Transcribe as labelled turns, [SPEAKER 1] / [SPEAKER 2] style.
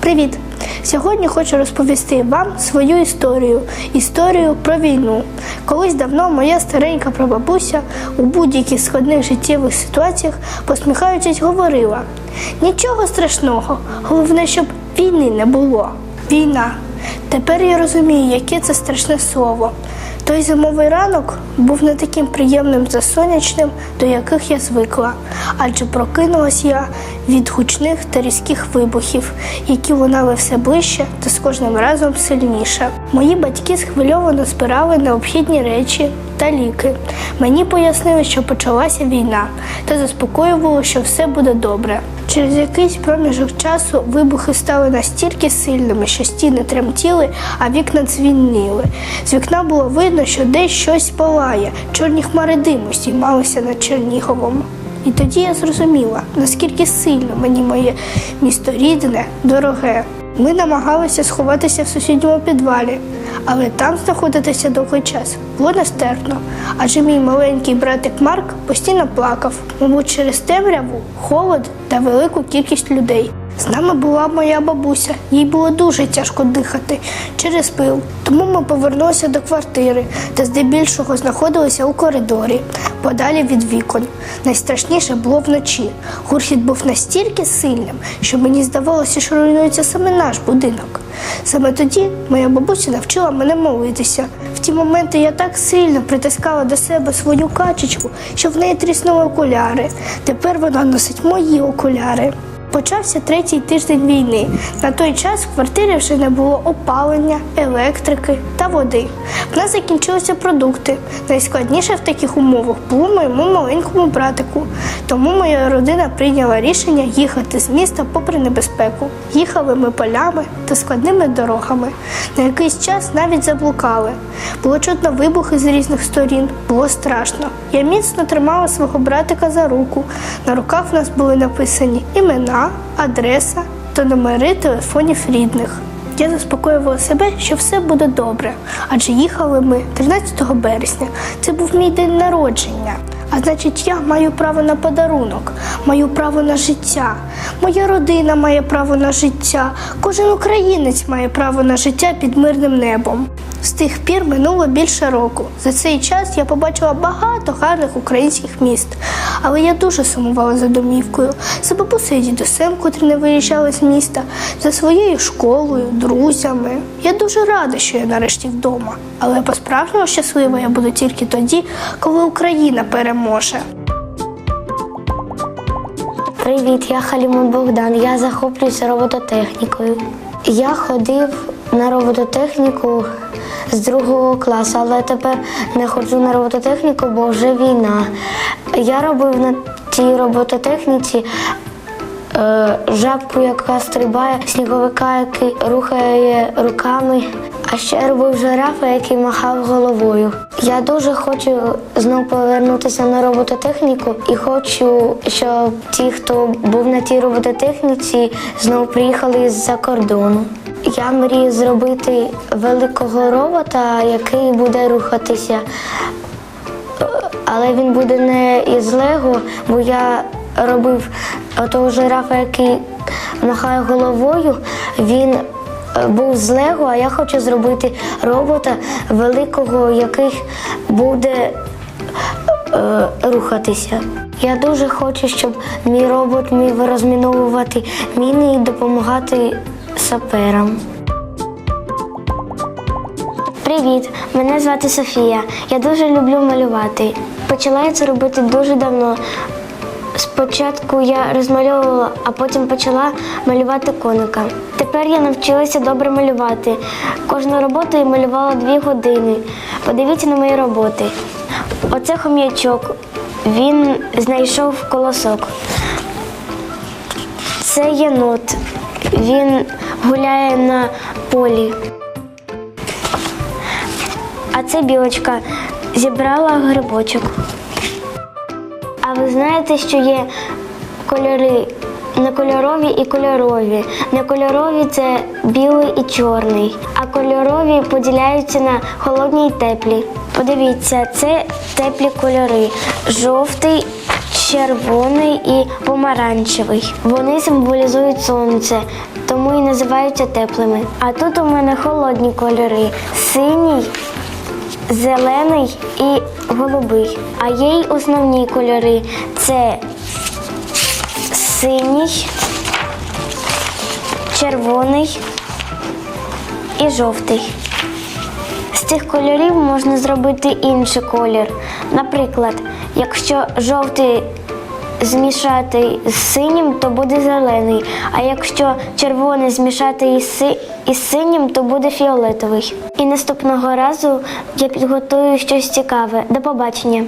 [SPEAKER 1] Привіт! Сьогодні хочу розповісти вам свою історію історію про війну. Колись давно моя старенька прабабуся у будь-яких складних життєвих ситуаціях, посміхаючись, говорила: нічого страшного, головне, щоб війни не було. Війна. Тепер я розумію, яке це страшне слово. Той зимовий ранок був не таким приємним за сонячним, до яких я звикла, адже прокинулась я від гучних та різких вибухів, які лунали все ближче та з кожним разом сильніше. Мої батьки схвильовано збирали необхідні речі та ліки. Мені пояснили, що почалася війна, та заспокоювало, що все буде добре. Через якийсь проміжок часу вибухи стали настільки сильними, що стіни тремтіли, а вікна дзвініли. З вікна було видно, що десь щось палає, чорні хмари диму здіймалися над Черніговом. І тоді я зрозуміла, наскільки сильно мені моє місто рідне, дороге. Ми намагалися сховатися в сусідньому підвалі, але там знаходитися довгий час було нестерпно, адже мій маленький братик Марк постійно плакав, мабуть, через темряву, холод та велику кількість людей. Нами була моя бабуся, їй було дуже тяжко дихати через пил. Тому ми повернулися до квартири та здебільшого знаходилися у коридорі, подалі від вікон. Найстрашніше було вночі. Гурхіт був настільки сильним, що мені здавалося, що руйнується саме наш будинок. Саме тоді моя бабуся навчила мене молитися. В ті моменти я так сильно притискала до себе свою качечку, що в неї тріснули окуляри. Тепер вона носить мої окуляри. Почався третій тиждень війни. На той час в квартирі вже не було опалення, електрики та води. В нас закінчилися продукти. Найскладніше в таких умовах було моєму маленькому братику. Тому моя родина прийняла рішення їхати з міста попри небезпеку. Їхали ми полями та складними дорогами. На якийсь час навіть заблукали. Було чутно вибухи з різних сторін. Було страшно. Я міцно тримала свого братика за руку. На руках в нас були написані імена, адреса та номери телефонів рідних. Я заспокоювала себе, що все буде добре, адже їхали ми 13 березня. Це був мій день народження. А значить, я маю право на подарунок, маю право на життя. Моя родина має право на життя. Кожен українець має право на життя під мирним небом. З тих пір минуло більше року. За цей час я побачила багато гарних українських міст, але я дуже сумувала за домівкою, за бабусею дідусем, котрі не виїжджали з міста, за своєю школою, друзями. Я дуже рада, що я нарешті вдома. Але по-справжньому щаслива я буду тільки тоді, коли Україна переможе.
[SPEAKER 2] Привіт, я Халімон Богдан. Я захоплююся робототехнікою. Я ходив на робототехніку з другого класу, але тепер не ходжу на робототехніку, бо вже війна. Я робив на тій робототехніці е, жабку, яка стрибає, сніговика, який рухає руками. А ще робив жирафа, який махав головою. Я дуже хочу знову повернутися на робототехніку і хочу, щоб ті, хто був на тій робототехніці, знову приїхали з-за кордону. Я мрію зробити великого робота, який буде рухатися. Але він буде не із Лего, бо я робив того жирафа, який махає головою. Він е, був з Лего, а я хочу зробити робота великого, який буде е, рухатися. Я дуже хочу, щоб мій робот міг розміновувати міни і допомагати саперам. Привіт, мене звати Софія. Я дуже люблю малювати. Почала я це робити дуже давно. Спочатку я розмальовувала, а потім почала малювати коника. Тепер я навчилася добре малювати. Кожну роботу я малювала дві години. Подивіться на мої роботи. Оце хом'ячок. Він знайшов колосок. Це єнот. Він гуляє на полі. А це білочка зібрала грибочок. А ви знаєте, що є кольори некольорові і кольорові. Некольорові це білий і чорний, а кольорові поділяються на холодні і теплі. Подивіться, це теплі кольори: жовтий, червоний і помаранчевий. Вони символізують сонце, тому і називаються теплими. А тут у мене холодні кольори: синій, зелений і голубий. А є й основні кольори це синій, червоний і жовтий. З цих кольорів можна зробити інший колір. Наприклад, якщо жовтий змішати з синім, то буде зелений. А якщо червоний змішати із, си- із синім, то буде фіолетовий. І наступного разу я підготую щось цікаве. До побачення!